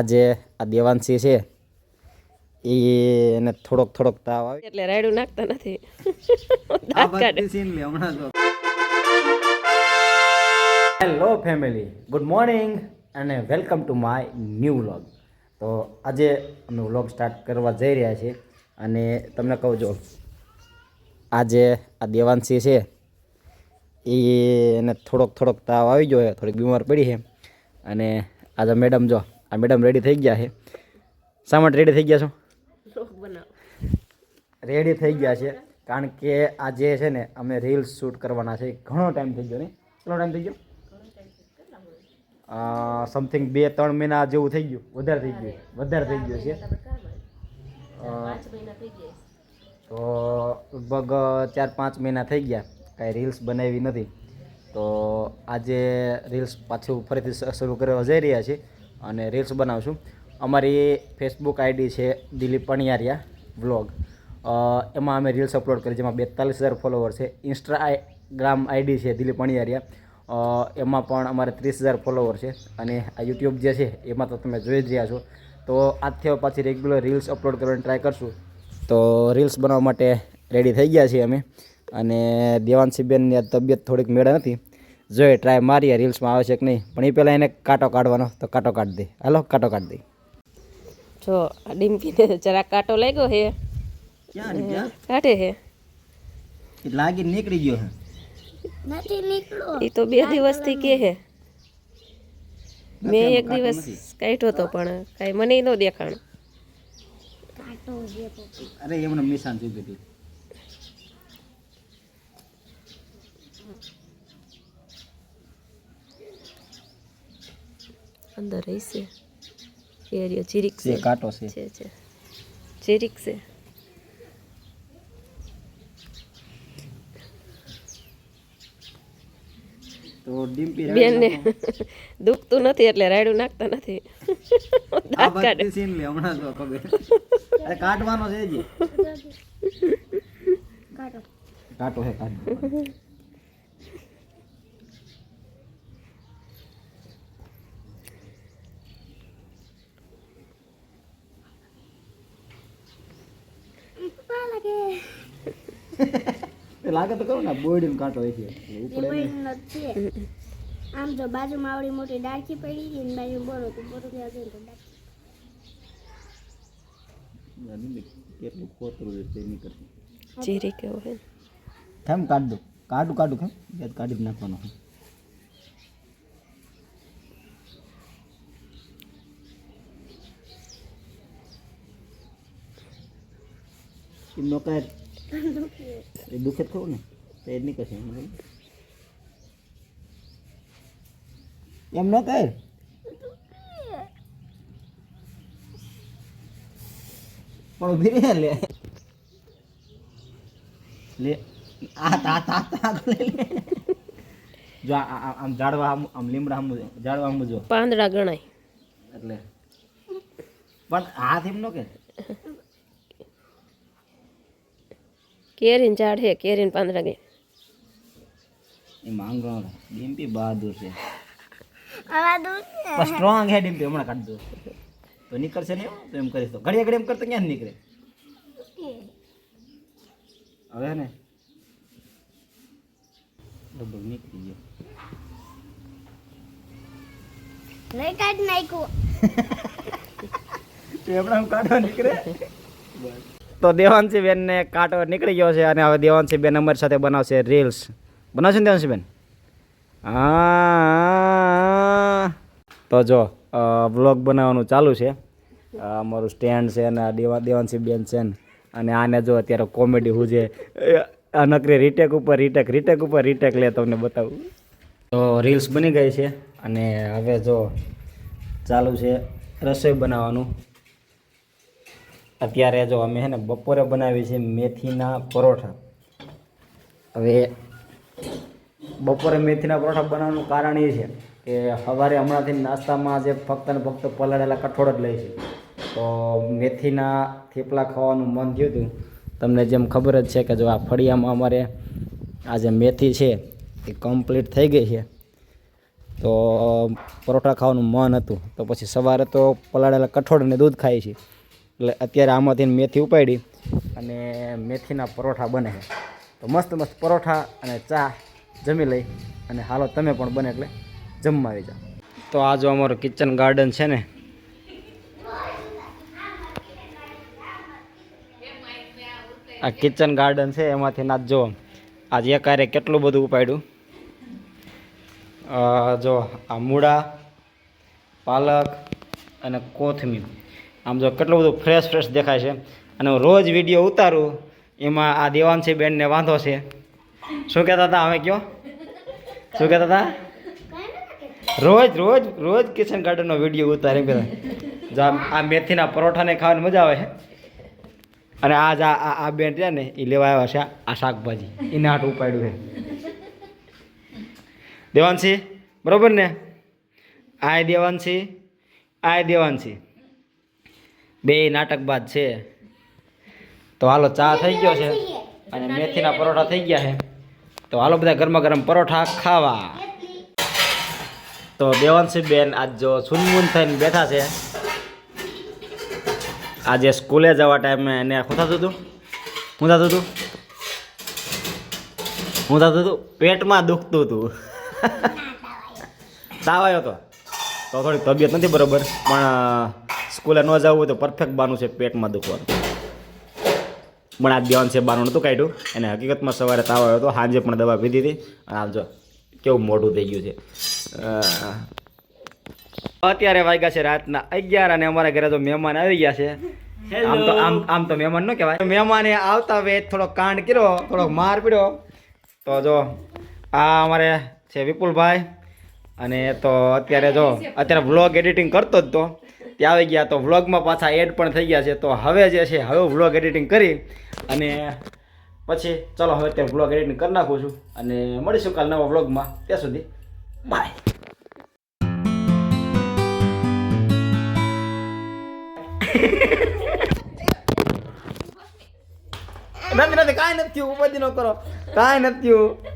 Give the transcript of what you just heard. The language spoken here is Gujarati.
આજે આ દેવાંશી છે એ એને થોડોક થોડોક તાવ આવે. એટલે રાયડું નાખતા નથી. હેલો ફેમિલી ગુડ મોર્નિંગ અને welcome to my new vlog તો આજે અમે વ્લોગ સ્ટાર્ટ કરવા જઈ રહ્યા છીએ અને તમને કહું જો આજે આ દેવાંશી છે એ એને થોડોક થોડોક તાવ આવી ગયો થોડીક બીમાર પડી છે. અને આજે મેડમ જો આ મેડમ રેડી થઈ ગયા છે શા માટે રેડી થઈ ગયા છો? રેડી થઈ ગયા છે કારણ કે આજે છે ને અમે રીલ્સ શૂટ કરવાના છે. ઘણો ટાઈમ થઈ ગયો ને? કેટલો ટાઈમ થઈ ગયો? સમથિંગ બે ત્રણ મહિના જેવું થઈ ગયું. વધારે થઈ ગયું. વધારે થઈ ગયું છે. તો લગભગ ચાર પાંચ મહિના થઈ ગયા. કાંઈ રીલ્સ બનાવી નથી. તો આજે રીલ્સ પાછું ફરીથી શરૂ કરવા જઈ રહ્યા છીએ અને રીલ્સ બનાવશું. અમારી ફેસબુક આઈડી છે દિલીપ પણિયારિયા વ્લોગ. એમાં અમે રીલ્સ અપલોડ કરી, જેમાં બેતાલીસ હજાર ફોલોવર છે. ઇન્સ્ટાગ્રામ આઈડી છે દિલીપ પણિયારિયા. એમાં પણ અમારે ત્રીસ હજાર ફોલોવર છે. અને આ યુટ્યુબ જે છે, એમાં તો તમે જોઈ જ રહ્યા છો. તો આજથી પાછી રેગ્યુલર રીલ્સ અપલોડ કરવાની ટ્રાય કરશું. તો રીલ્સ બનાવવા માટે રેડી થઈ ગયા છીએ અમે. અને દેવાંશીબેનની તબિયત થોડીક મેળા નથી. જોઈએ ટ્રાય મારીએ રીલ્સમાં આવે છે કે નહીં પણ એ પહેલાં એને કાંટો કાઢવાનો તો કાંટો કાઢી દે. હાલો કાંટો કાઢી દે. જો આ ડીમ્પીને જરા કાંટો લાગ્યો હે. કાઢે હે. લાગી નીકળી ગયો એ તો બે દિવસથી કે હે. મેં એક દિવસ કાઢ્યો તો પણ કાંઈ મને ન દેખાણ. અરે એમને નિશાન ચૂકી અંદર રહેશે. એ રહ્યો જીરીક છે. કાંટો છે. છે છે. જીરીક છે. તો ડિમ્પી બેનને દુખતું નથી એટલે રાયડું નાખતા નથી. દાંત કાઢે. સીન લે હમણાં તો ખબર. અરે કાઢવાનો છે જ કાટો છે કાઢો એ લાગે તો કરો ને બોયડીનો કાંટો હોય છે. એટલે ઉપડે નહીં. આમ જો બાજુમાં આવડી મોટી ડાળખી પડી ગઈ ને બાજુ બોરો તો બોરો ત્યાં જઈને તો ડાળખી. કેટલું ખોતરું છે તે નીકળશે. જીરીક એવો હે ને. કેમ કાઢ દો કાઢું કાઢું કેમ યાદ કાઢી જ નાખવાનો એમ નો કાઢ એ દુખે જ ને. તો એ જ નીકળશે એમ નહીં. એમ નો કાઢ પણ ઊભી રહે લે. લે. આ તા તા તા લે. જો આમ ઝાડવા આમ આમ લીમડા આમ ઝાડવા આમ જો. પાંદડા ગણાય. એટલે. પણ હાથ એમ નો કે કેરીન ઝાડ હે કેરીન પાંદડા ગયા એ માંગણો ડિમ્પી બહાદુર છે. સ્ટ્રોંગ હે ડિમ્પી હમણાં કાઢ દો. તો નીકળશે ને તો એમ કરીશ તો. ઘડી એમ કરતો ક્યાં નીકળે? હવે ને? લગભગ નીકળી ગયો. નહીં કાઢી નાખ્યું. એમણા કાંટો નીકળે? તો દેવાંશી બેન ને કાંટો નીકળી ગયો છે અને હવે દેવાંશી બેન અમારી સાથે બનાવશે રીલ્સ બનાવશે ને દેવાંશી બેન? હા. તો જો વ્લોગ બનાવવાનું ચાલુ છે. અમારું સ્ટેન્ડ છે અને દેવા, દેવાંશી બેન છે ને. અને આને જો અત્યારે કોમેડી હું આ નકરી રીટેક ઉપર રીટેક રીટેક ઉપર રીટેક લે, તમને બતાવું. તો રીલ્સ બની ગઈ છે અને હવે જો ચાલુ છે રસોઈ બનાવવાનું. અત્યારે જો અમે હે બપોરે બનાવીએ છીએ મેથીના પરોઠા. હવે બપોરે મેથીના પરોઠા બનાવવાનું કારણ એ છે કે સવારે હમણાંથી નાસ્તામાં જે ફક્ત ને ફક્ત પલાળેલા કઠોળ જ લે છે. તો મેથીના થેપલા ખાવાનું મન થયું હતું તમને જેમ ખબર જ છે કે જો આ ફળિયામાં અમારે આ જે મેથી છે એ કમ્પ્લીટ થઈ ગઈ છે. તો પરોઠા ખાવાનું મન હતું. તો પછી સવારે તો પલાળેલા કઠોળ અને દૂધ ખાઈએ છીએ. એટલે અત્યારે આમાંથી મેથી ઉપાડી અને મેથીના પરોઠા બને છે. તો મસ્ત મસ્ત પરોઠા અને ચા જમી લઈ અને હાલો તમે પણ બને એટલે જમવા આવી જાઓ. તો આ જો અમારું કિચન ગાર્ડન છે ને. આ કિચન ગાર્ડન છે, એમાંથી ના જો. આજે એકારે કેટલું બધું ઉપાડ્યું? જો આ મૂળા, પાલક અને કોથમીર. આમ જો કેટલું બધું ફ્રેશ ફ્રેશ દેખાય છે. અને હું રોજ વીડિયો ઉતારું, એમાં આ દેવાંશી બેનને વાંધો છે. શું કહેતા હતા અમે કયો? શું કહેતા હતા? રોજ રોજ રોજ કિચન ગાર્ડનનો વીડિયો ઉતારે એમ કહેતા. જો આ- મેથીના પરોઠાને ખાવાની મજા આવે. છે અને આ, આ- આ બેન રહ્યા ને એ લેવા આવ્યા છે આ શાકભાજી. એને હાટ ઉપાડ્યું છે. દેવાંશી, બરાબર ને? આય દેવાંશી આય દેવાંશી. બે નાટકબાજ છે. તો હાલો ચા થઈ ગયો છે. અને મેથીના પરોઠા થઈ ગયા છે. તો હાલો બધા ગરમા ગરમ પરોઠા ખાવા. તો દેવાંશી બેન આજ જો સુનમુન થઈને બેઠા છે. આજે સ્કૂલે જવા ટાઈમે એને શું થતું હતું? શું થતું હતું? શું થતું હતું? પેટમાં દુખતું હતું. તાવ આવ્યો હતો તો થોડી તબિયત નથી બરોબર, પણ સ્કૂલે ન જવું હોય તો પરફેક્ટ બાનું છે પેટમાં દુખવાનું. પણ આ દેવાન છે બાનું નહોતું કાઢ્યું. એને હકીકતમાં સવારે તાવ આવ્યો હતો, સાંજે પણ દવા પીધી હતી. અને આમ જો, કેવું મોઢું થઈ ગયું છે. અત્યારે વાગ્યા છે રાતના અગિયાર અને અમારા ઘરે તો મહેમાન આવી ગયા છે. આમ તો, આમ આમ તો મહેમાન ન કહેવાય. મહેમાને આવતા વેત થોડો કાંડ કર્યો, થોડો માર પીડ્યો. તો જો, આ અમારે છે વિપુલભાઈ. અને તો અત્યારે જો, અત્યારે વ્લોગ એડિટિંગ કરતો જ તો. ત્યાં આવી ગયા તો વ્લોગમાં પાછા એડ પણ થઈ ગયા છે. તો હવે જે છે, હવે વ્લોગ એડિટિંગ કરી અને પછી ચલો હવે તે વ્લોગ એડિટિંગ કરી નાખું છું અને મળીશું કાલ નવા વ્લોગમાં ત્યાં સુધી બાય નથી નથી, કાંઈ નથી થયું, ઉપાધિ ન કરો. કાંઈ નથી થયું.